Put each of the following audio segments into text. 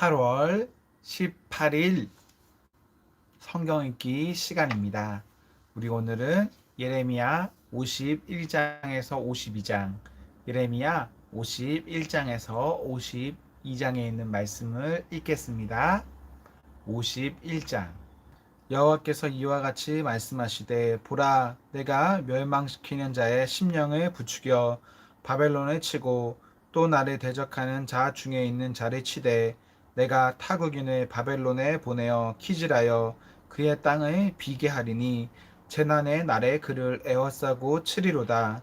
8월 18일 성경 읽기 시간입니다. 우리 오늘은 예레미야 51장에서 52장, 예레미야 51장에서 52장에 있는 말씀을 읽겠습니다. 51장 여호와께서 이와 같이 말씀하시되 보라 내가 멸망시키는 자의 심령을 부추겨 바벨론에 치고 또 나를 대적하는 자 중에 있는 자를 치되 내가 타국인을 바벨론에 보내어 키질하여 그의 땅을 비게 하리니 재난의 날에 그를 에워싸고 치리로다.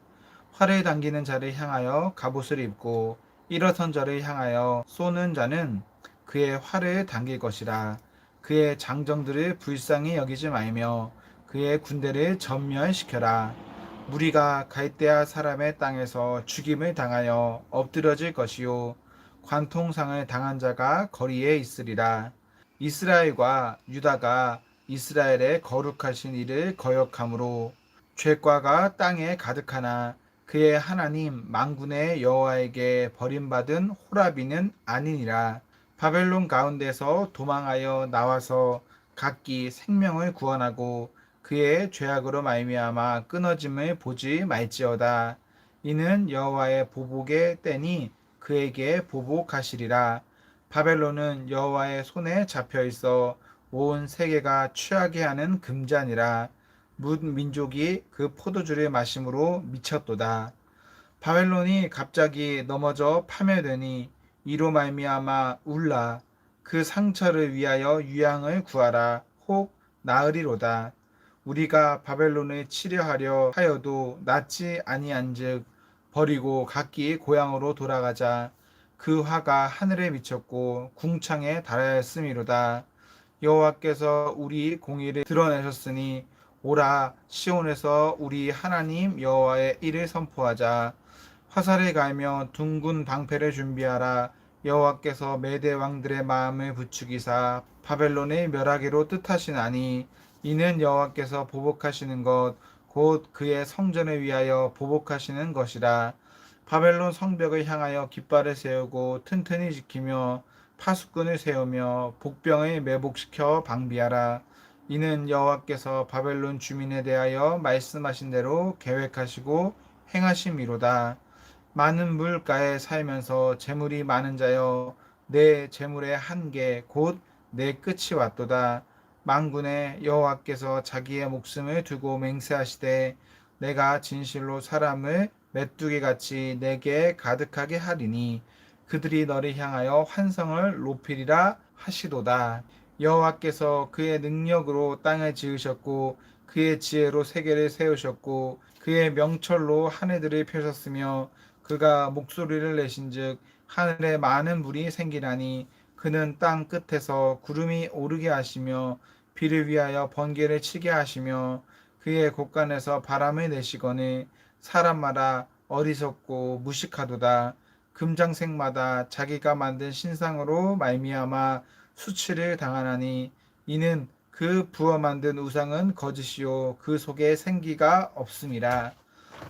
활을 당기는 자를 향하여 갑옷을 입고 일어선 자를 향하여 쏘는 자는 그의 활을 당길 것이라. 그의 장정들을 불쌍히 여기지 말며 그의 군대를 전멸시켜라. 무리가 갈대아 사람의 땅에서 죽임을 당하여 엎드려질 것이요 관통상을 당한 자가 거리에 있으리라 이스라엘과 유다가 이스라엘의 거룩하신 이를 거역함으로 죄과가 땅에 가득하나 그의 하나님 망군의 여호와에게 버림받은 호라비는 아니니라 바벨론 가운데서 도망하여 나와서 각기 생명을 구원하고 그의 죄악으로 말미암아 끊어짐을 보지 말지어다. 이는 여호와의 보복의 때니 그에게 보복하시리라. 바벨론은 여호와의 손에 잡혀 있어 온 세계가 취하게 하는 금잔이라. 문 민족이 그 포도주를 마심으로 미쳤도다. 바벨론이 갑자기 넘어져 파멸되니 이로 말미암아 울라. 그 상처를 위하여 유양을 구하라. 혹 나으리로다. 우리가 바벨론을 치려하려 하여도 낫지 아니한즉 버리고 각기 고향으로 돌아가자. 그 화가 하늘에 미쳤고 궁창에 달하였음이로다. 여호와께서 우리 공의를 드러내셨으니 오라 시온에서 우리 하나님 여호와의 일을 선포하자. 화살을 갈며 둥근 방패를 준비하라. 여호와께서 메대 왕들의 마음을 부추기사 바벨론의 멸하기로 뜻하시나니 이는 여호와께서 보복하시는 것 곧 그의 성전을 위하여 보복하시는 것이라. 바벨론 성벽을 향하여 깃발을 세우고 튼튼히 지키며 파수꾼을 세우며 복병을 매복시켜 방비하라. 이는 여호와께서 바벨론 주민에 대하여 말씀하신 대로 계획하시고 행하심이로다. 많은 물가에 살면서 재물이 많은 자여 내 재물의 한계 곧 내 끝이 왔도다 망군의 여호와께서 자기의 목숨을 두고 맹세하시되 내가 진실로 사람을 메뚜기 같이 내게 가득하게 하리니 그들이 너를 향하여 환성을 높이리라 하시도다. 여호와께서 그의 능력으로 땅을 지으셨고 그의 지혜로 세계를 세우셨고 그의 명철로 하늘들을 펴셨으며 그가 목소리를 내신즉 하늘에 많은 물이 생기나니 그는 땅 끝에서 구름이 오르게 하시며 비를 위하여 번개를 치게 하시며 그의 곳간에서 바람을 내시거니 사람마다 어리석고 무식하도다. 금장색마다 자기가 만든 신상으로 말미암아 수치를 당하나니 이는 그 부어 만든 우상은 거짓이요 그 속에 생기가 없음이라.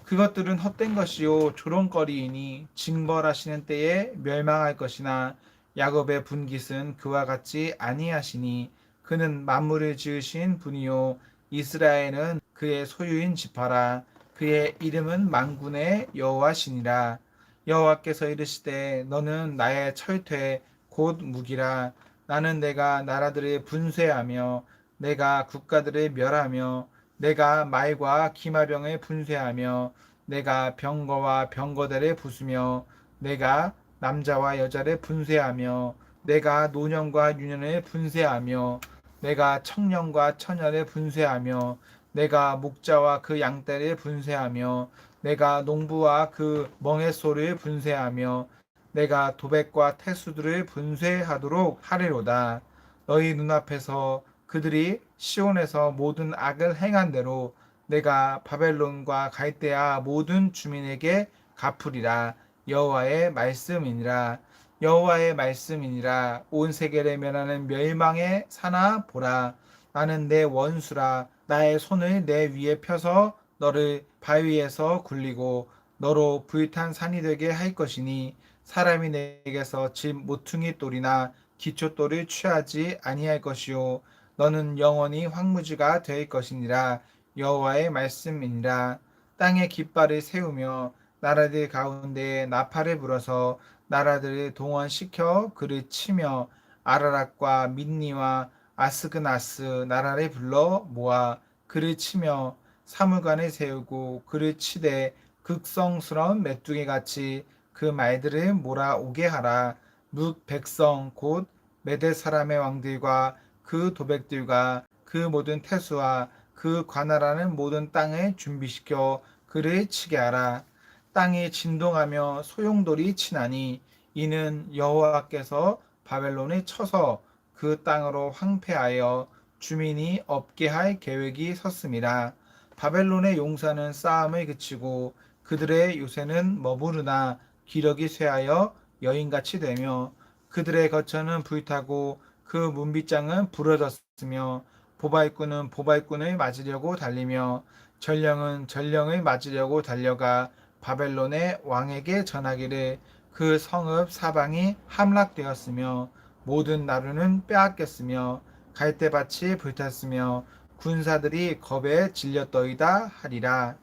그것들은 헛된 것이요 조롱거리이니 징벌하시는 때에 멸망할 것이나 야곱의 분깃은 그와 같이 아니하시니 그는 만물을 지으신 분이요. 이스라엘은 그의 소유인 지파라. 그의 이름은 만군의 여호와시니라. 여호와께서 이르시되 너는 나의 철퇴 곧 무기라. 나는 내가 나라들을 분쇄하며 내가 국가들을 멸하며 내가 말과 기마병을 분쇄하며 내가 병거와 병거대를 부수며 내가 남자와 여자를 분쇄하며 내가 노년과 유년을 분쇄하며 내가 청년과 처녀를 분쇄하며 내가 목자와 그 양떼를 분쇄하며 내가 농부와 그 멍에소를 분쇄하며 내가 도백과 태수들을 분쇄하도록 하리로다. 너희 눈앞에서 그들이 시온에서 모든 악을 행한 대로 내가 바벨론과 갈대아 모든 주민에게 갚으리라 여호와의 말씀이니라 여호와의 말씀이니라. 온 세계를 면하는 멸망의 사나 보라. 나는 내 원수라. 나의 손을 내 위에 펴서 너를 바위에서 굴리고 너로 불탄 산이 되게 할 것이니 사람이 내게서 집 모퉁이 돌이나 기초돌을 취하지 아니할 것이요. 너는 영원히 황무지가 될 것이니라. 여호와의 말씀이니라. 땅에 깃발을 세우며 나라들 가운데 나팔을 불어서 나라들을 동원시켜 그를 치며 아라락과 민니와 아스그나스 나라를 불러 모아 그를 치며 사물관을 세우고 그를 치되 극성스러운 메뚜기 같이 그 말들을 몰아오게 하라. 묵 백성 곧 메대 사람의 왕들과 그 도백들과 그 모든 태수와 그 관할하는 모든 땅을 준비시켜 그를 치게 하라 땅이 진동하며 소용돌이 치나니 이는 여호와께서 바벨론을 쳐서 그 땅으로 황폐하여 주민이 없게 할 계획이 섰습니다. 바벨론의 용사는 싸움을 그치고 그들의 요새는 머무르나 기력이 쇠하여 여인같이 되며 그들의 거처는 불타고 그 문빗장은 부러졌으며 보발꾼은 보발꾼을 맞으려고 달리며 전령은 전령을 맞으려고 달려가 바벨론의 왕에게 전하기를 그 성읍 사방이 함락되었으며 모든 나루는 빼앗겼으며 갈대밭이 불탔으며 군사들이 겁에 질렸더이다 하리라.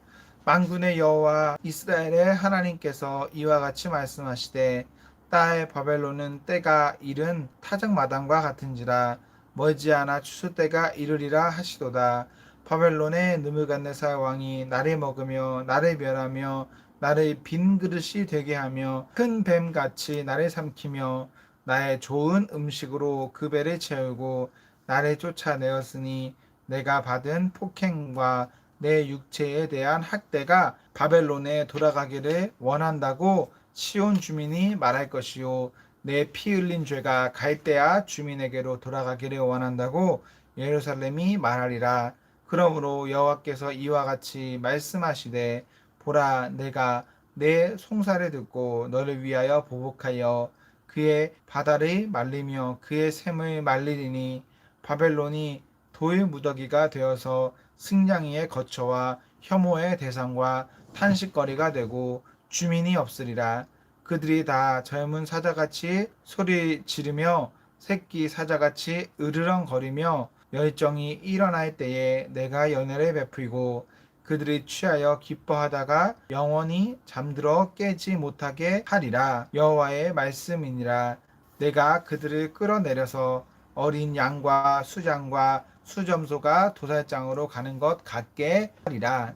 만군의 여호와 이스라엘의 하나님께서 이와 같이 말씀하시되 딸 바벨론은 때가 이른 타작마당과 같은지라 머지않아 추수 때가 이르리라 하시도다. 바벨론의 느무갓네살 왕이 나를 먹으며 나를 멸하며 나를 빈 그릇이 되게 하며 큰 뱀 같이 나를 삼키며 나의 좋은 음식으로 그 배를 채우고 나를 쫓아내었으니 내가 받은 폭행과 내 육체에 대한 학대가 바벨론에 돌아가기를 원한다고 시온 주민이 말할 것이요. 내 피 흘린 죄가 갈대아 주민에게로 돌아가기를 원한다고 예루살렘이 말하리라. 그러므로 여호와께서 이와 같이 말씀하시되 보라 내가 내 송사를 듣고 너를 위하여 보복하여 그의 바다를 말리며 그의 샘을 말리리니 바벨론이 돌 무더기가 되어서 승냥이의 거처와 혐오의 대상과 탄식거리가 되고 주민이 없으리라. 그들이 다 젊은 사자같이 소리 지르며 새끼 사자같이 으르렁거리며 열정이 일어날 때에 내가 연애를 베풀고 그들이 취하여 기뻐하다가 영원히 잠들어 깨지 못하게 하리라. 여호와의 말씀이니라. 내가 그들을 끌어내려서 어린 양과 수장과 수점소가 도살장으로 가는 것 같게 하리라.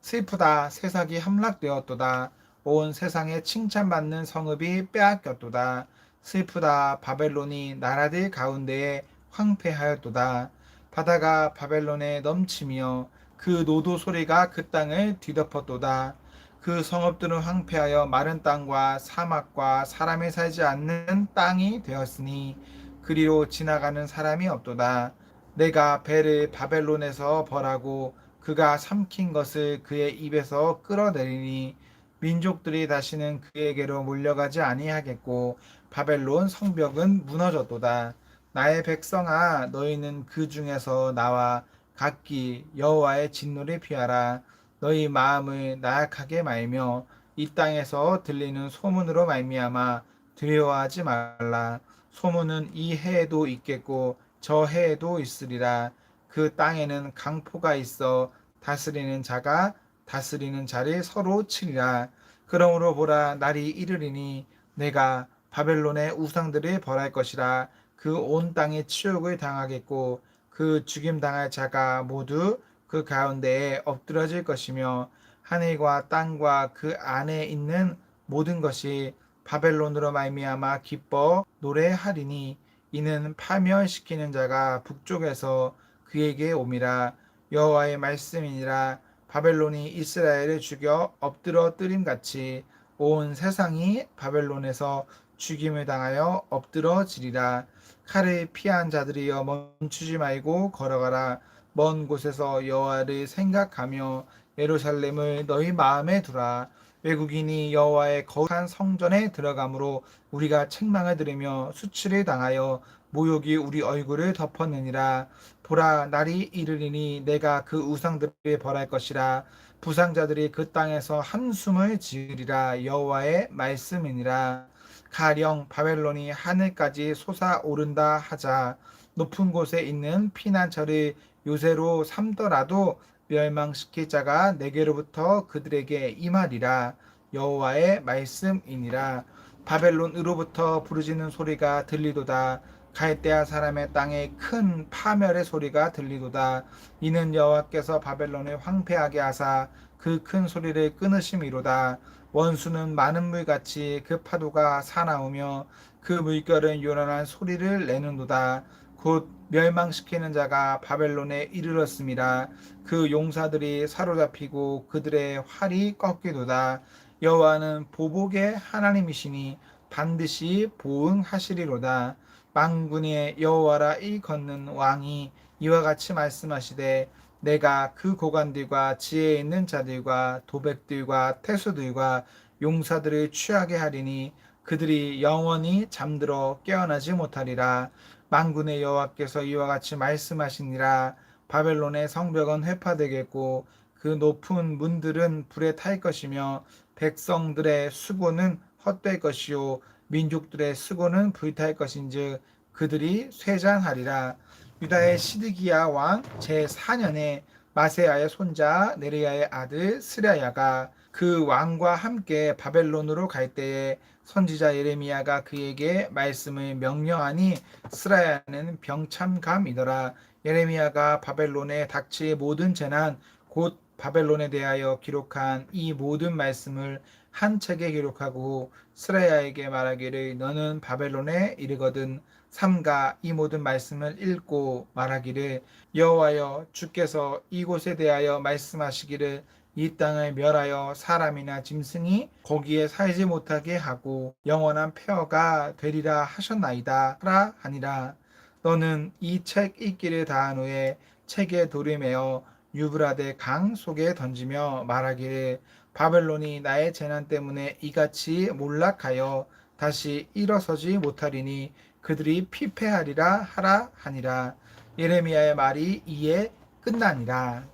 슬프다. 세상이 함락되었도다. 온 세상에 칭찬받는 성읍이 빼앗겼도다. 슬프다. 바벨론이 나라들 가운데에 황폐하였도다. 바다가 바벨론에 넘치며 그 노도 소리가 그 땅을 뒤덮었도다. 그 성읍들은 황폐하여 마른 땅과 사막과 사람이 살지 않는 땅이 되었으니 그리로 지나가는 사람이 없도다. 내가 배를 바벨론에서 벌하고 그가 삼킨 것을 그의 입에서 끌어내리니 민족들이 다시는 그에게로 몰려가지 아니하겠고 바벨론 성벽은 무너졌도다. 나의 백성아 너희는 그 중에서 나와 각기 여호와의 진노를 피하라. 너희 마음을 나약하게 말며 이 땅에서 들리는 소문으로 말미암아 두려워하지 말라. 소문은 이 해에도 있겠고 저 해에도 있으리라. 그 땅에는 강포가 있어 다스리는 자가 다스리는 자를 서로 치리라. 그러므로 보라 날이 이르리니 내가 바벨론의 우상들을 벌할 것이라. 그 온 땅에 치욕을 당하겠고 그 죽임 당할 자가 모두 그 가운데에 엎드러질 것이며 하늘과 땅과 그 안에 있는 모든 것이 바벨론으로 말미암아 기뻐 노래하리니 이는 파멸시키는 자가 북쪽에서 그에게 옴이라. 여호와의 말씀이니라. 바벨론이 이스라엘을 죽여 엎드러 뜨림 같이 온 세상이 바벨론에서 죽임을 당하여 엎드러지리라. 칼을 피한 자들이여 멈추지 말고 걸어가라. 먼 곳에서 여호와를 생각하며 예루살렘을 너희 마음에 두라. 외국인이 여호와의 거룩한 성전에 들어가므로 우리가 책망을 들으며 수치를 당하여 모욕이 우리 얼굴을 덮었느니라. 보라 날이 이르리니 내가 그 우상들을 벌할 것이라. 부상자들이 그 땅에서 한숨을 지으리라. 여호와의 말씀이니라 가령 바벨론이 하늘까지 솟아오른다 하자 높은 곳에 있는 피난처를 요새로 삼더라도 멸망시킬 자가 내게로부터 그들에게 임하리라. 여호와의 말씀이니라. 바벨론으로부터 부르짖는 소리가 들리도다. 갈대아 사람의 땅에 큰 파멸의 소리가 들리도다. 이는 여호와께서 바벨론을 황폐하게 하사 그 큰 소리를 끊으심이로다 원수는 많은 물같이 그 파도가 사나우며 그 물결은 요란한 소리를 내는도다 곧 멸망시키는 자가 바벨론에 이르렀습니다. 그 용사들이 사로잡히고 그들의 활이 꺾이도다. 여호와는 보복의 하나님이시니 반드시 보응하시리로다. 망군의 여호와라 이 걷는 왕이 이와 같이 말씀하시되 내가 그 고관들과 지혜 있는 자들과 도백들과 태수들과 용사들을 취하게 하리니 그들이 영원히 잠들어 깨어나지 못하리라. 망군의 여호와께서 이와 같이 말씀하시니라. 바벨론의 성벽은 회파되겠고 그 높은 문들은 불에 탈 것이며 백성들의 수고는 헛될 것이요 민족들의 수고는 불탈 것인즉 그들이 쇠잔하리라. 유다의 시드기야 왕 제4년에 마세야의 손자 네리야의 아들 스랴야가 그 왕과 함께 바벨론으로 갈 때에 선지자 예레미야가 그에게 말씀을 명령하니 스라야는 병참감이더라. 예레미야가 바벨론에 닥칠 모든 재난 곧 바벨론에 대하여 기록한 이 모든 말씀을 한 책에 기록하고 스라야에게 말하기를 너는 바벨론에 이르거든 삼가 이 모든 말씀을 읽고 말하기를 여호와여 주께서 이곳에 대하여 말씀하시기를 이 땅을 멸하여 사람이나 짐승이 거기에 살지 못하게 하고 영원한 폐허가 되리라 하셨나이다 하라 하니라. 너는 이 책 읽기를 다한 후에 책에 메어 유브라데 강 속에 던지며 말하기를 바벨론이 나의 재난 때문에 이같이 몰락하여 다시 일어서지 못하리니 그들이 피폐하리라 하라 하니라. 예레미야의 말이 이에 끝나니라.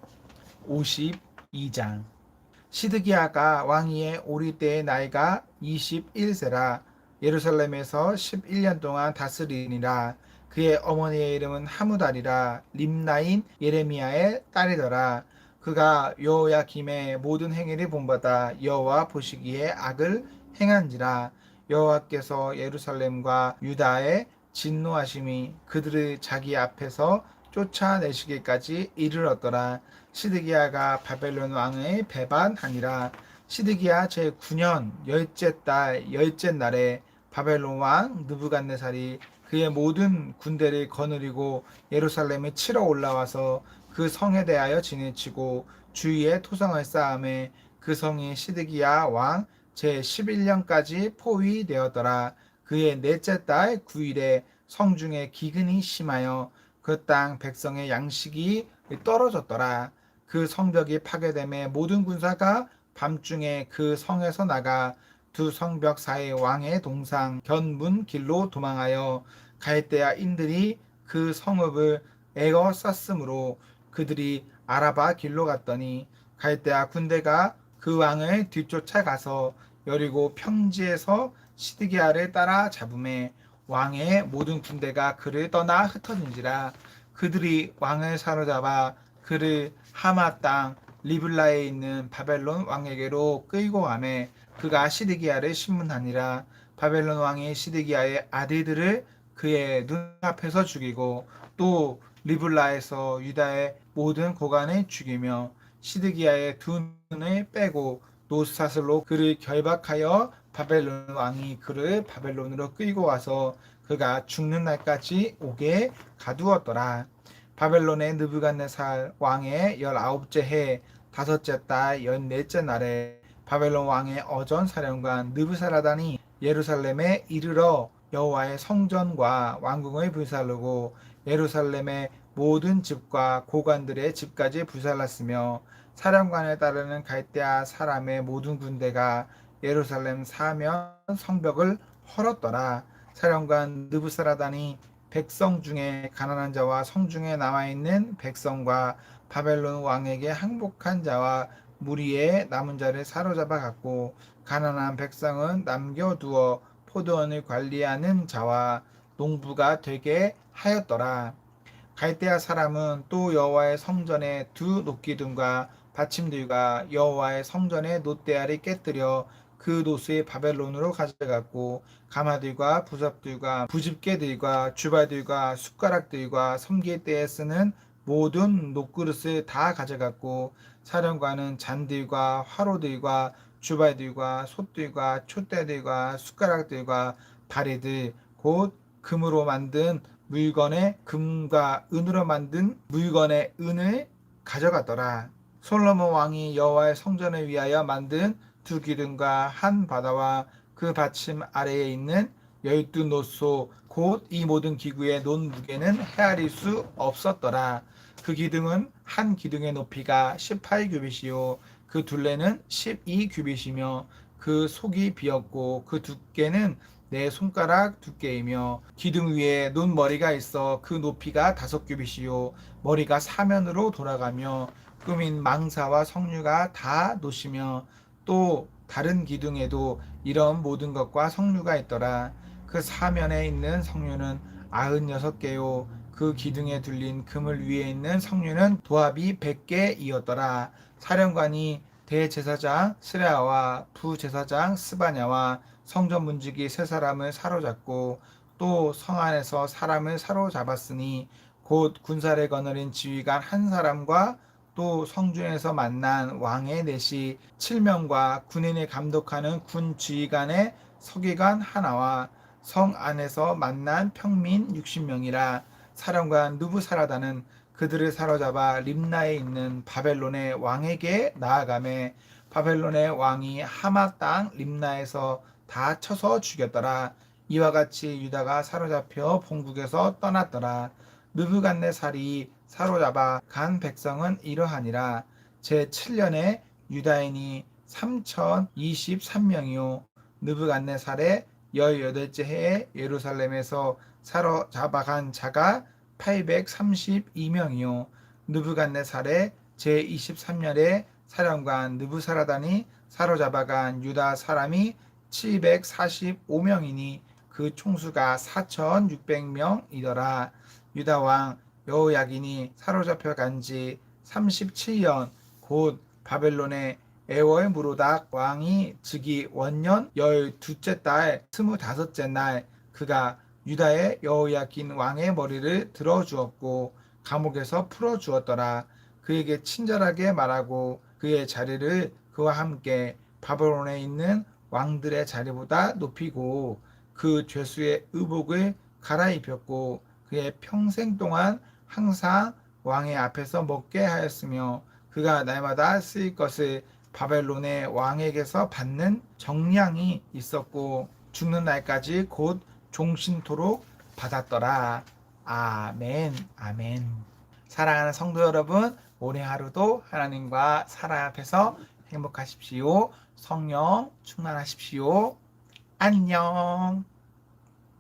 52장. 시드기야가 왕위에 오릴 때의 나이가 21세라. 예루살렘에서 11년 동안 다스리니라. 그의 어머니의 이름은 하무달이라. 림나인 예레미야의 딸이더라. 그가 여호야김의 모든 행위를 본받아 여호와 보시기에 악을 행한지라 여호와께서 예루살렘과 유다에 진노하심이 그들을 자기 앞에서 쫓아내시기까지 이르렀더라. 시드기야가 바벨론 왕의 배반하니라. 시드기야 제9년 열째 달 열째 날에 바벨론 왕 느부갓네살이 그의 모든 군대를 거느리고 예루살렘에 치러 올라와서 그 성에 대하여 진해치고 주위에 토성을 쌓음에 그 성이 시드기야 왕 제 11년까지 포위되었더라. 그의 넷째 달 9일에 성중에 기근이 심하여 그 땅 백성의 양식이 떨어졌더라. 그 성벽이 파괴됨에 모든 군사가 밤중에 그 성에서 나가 두 성벽 사이 왕의 동상 견문 길로 도망하여 갈대아 인들이 그 성읍을 에워쌌으므로 그들이 아라바 길로 갔더니 갈대아 군대가 그 왕을 뒤쫓아가서 여리고 평지에서 시드기야를 따라 잡음에 왕의 모든 군대가 그를 떠나 흩어진지라 그들이 왕을 사로잡아 그를 하마 땅 리블라에 있는 바벨론 왕에게로 끌고 가매 그가 시드기야를 신문하니라 바벨론 왕이 시드기야의 아들들을 그의 눈앞에서 죽이고 또 리블라에서 유다의 모든 고관을 죽이며 시드기야의 두 눈을 빼고 노스사슬로 그를 결박하여 바벨론 왕이 그를 바벨론으로 끌고 와서 그가 죽는 날까지 오게 가두었더라. 바벨론의 느부갓네살 왕의 열아홉째 해 다섯째 달 열넷째 날에 바벨론 왕의 어전 사령관 느부사라단이 예루살렘에 이르러 여호와의 성전과 왕궁을 불살르고 예루살렘의 모든 집과 고관들의 집까지 불살랐으며 사령관에 따르는 갈대아 사람의 모든 군대가 예루살렘 사면 성벽을 헐었더라. 사령관 느부사라단이 백성 중에 가난한 자와 성 중에 남아 있는 백성과 바벨론 왕에게 항복한 자와 무리의 남은 자를 사로잡아 갔고 가난한 백성은 남겨두어 포도원을 관리하는 자와 농부가 되게 하였더라. 갈대아 사람은 또 여호와의 성전에 두 녹기둥과 받침들과 여호와의 성전의 노대알이 깨뜨려 그 노스의 바벨론으로 가져갔고 가마들과 부섭들과 부집개들과 주발들과 숟가락들과 섬길 때에 쓰는 모든 녹그릇을 다 가져갔고 사령관은 잔들과 화로들과 주발들과 솥들과 촛대들과 숟가락들과 다리들 곧 금으로 만든 물건의 금과 은으로 만든 물건의 은을 가져갔더라. 솔로몬 왕이 여호와의 성전을 위하여 만든 두 기둥과 한 바다와 그 받침 아래에 있는 열두 노소 곧 이 모든 기구의 논 무게는 헤아릴 수 없었더라. 그 기둥은 한 기둥의 높이가 18규빗이요 그 둘레는 12규빗이며 그 속이 비었고 그 두께는 내 손가락 두께이며 기둥 위에 논 머리가 있어 그 높이가 다섯 규빗이요. 머리가 사면으로 돌아가며 꾸민 망사와 석류가 다 노시며 또 다른 기둥에도 이런 모든 것과 석류가 있더라. 그 사면에 있는 석류는 아흔 여섯 개요. 그 기둥에 둘린 그물 위에 있는 석류는 도합이 백 개이었더라. 사령관이 대제사장 스레아와 부제사장 스바냐와 성전 문지기 세 사람을 사로잡고 또 성 안에서 사람을 사로잡았으니 곧 군사를 거느린 지휘관 한 사람과 또 성중에서 만난 왕의 넷이 7명과 군인을 감독하는 군 지휘관의 서기관 하나와 성 안에서 만난 평민 60명이라 사령관 누부사라다는 그들을 사로잡아 림나에 있는 바벨론의 왕에게 나아가매 바벨론의 왕이 하마 땅 림나에서 다 쳐서 죽였더라. 이와 같이 유다가 사로잡혀 본국에서 떠났더라. 느부갓네 살이 사로잡아 간 백성은 이러하니라. 제 7년에 유다인이 3023명이요 느부갓네 살의 18째 해에 예루살렘에서 사로잡아 간 자가 832명이요 느부갓네 살의 제 23년에 사령관 느부사라단이 사로잡아간 유다 사람이 745명이니 그 총수가 4600명이더라. 유다 왕 여호야긴이 사로잡혀 간지 37년 곧 바벨론의 에월 무로닥 왕이 즉위 원년 열두째 달 스무다섯째 날 그가 유다의 여호야긴 왕의 머리를 들어 주었고 감옥에서 풀어 주었더라. 그에게 친절하게 말하고 그의 자리를 그와 함께 바벨론에 있는 왕들의 자리보다 높이고 그 죄수의 의복을 갈아입혔고 그의 평생 동안 항상 왕의 앞에서 먹게 하였으며 그가 날마다 쓰일 것을 바벨론의 왕에게서 받는 정량이 있었고 죽는 날까지 곧 종신토록 받았더라. 아멘, 아멘. 사랑하는 성도 여러분, 올해 하루도 하나님과 사랑 앞에서 행복하십시오. 성령 충만하십시오. 안녕.